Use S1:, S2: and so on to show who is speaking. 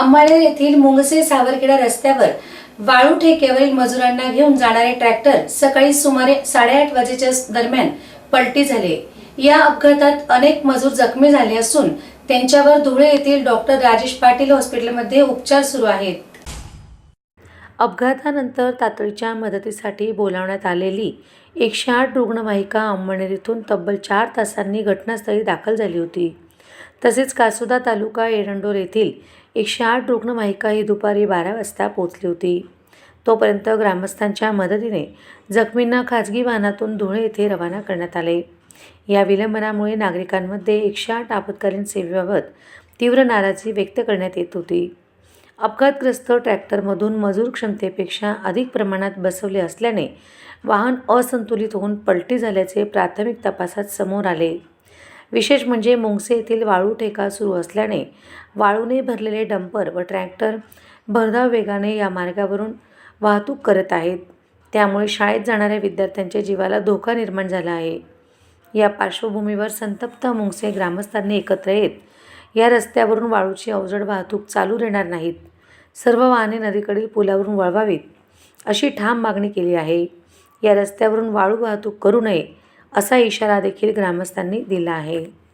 S1: अंबाळनेर येथील मुंगसे सावरखेडा रस्त्यावर वाळू ठेक्यावरील मजुरांना घेऊन जाणारे ट्रॅक्टर सकाळी सुमारे साडेआठ वाजेच्या दरम्यान पलटी झाले. या अपघातात अनेक मजूर जखमी झाले असून त्यांच्यावर धुळे येथील डॉक्टर राजेश पाटील हॉस्पिटलमध्ये उपचार सुरू आहेत. अपघातानंतर तातडीच्या मदतीसाठी बोलावण्यात आलेली एकशे आठ रुग्णवाहिका अंमळनेर तब्बल चार तासांनी घटनास्थळी दाखल झाली होती. तसेच कासुदा तालुका एरंडोर येथील एकशे आठ रुग्णवाहिका ही दुपारी बारा वाजता पोहोचली होती. तोपर्यंत ग्रामस्थांच्या मदतीने जखमींना खाजगी वाहनातून धुळे येथे रवाना करण्यात आले. या विलंबनामुळे नागरिकांमध्ये एकशे आठ आपत्कालीन सेवेबाबत तीव्र नाराजी व्यक्त करण्यात येत होती. अपघातग्रस्त ट्रॅक्टरमधून मजूर क्षमतेपेक्षा अधिक प्रमाणात बसवले असल्याने वाहन असंतुलित होऊन पलटी झाल्याचे प्राथमिक तपासात समोर आले. विशेष म्हणजे मुंगसे येथील वाळू ठेका सुरू असल्याने वाळूने भरलेले डंपर व ट्रॅक्टर भरधाव वेगाने या मार्गावरून वाहतूक करत आहेत. त्यामुळे शाळेत जाणाऱ्या विद्यार्थ्यांच्या जीवाला धोका निर्माण झाला आहे. या पार्श्वभूमीवर संतप्त मुंगसे ग्रामस्थांनी एकत्र येत या रस्त्यावरून वाळूची अवजड वाहतूक चालू देणार नाहीत. सर्व वाहने नदीकडील पुलावरून वळवावीत अशी ठाम मागणी केली आहे. या रस्त्यावरून वाळू वाहतूक करू नये असा इशारा देखील ग्रामस्थांनी दिला आहे.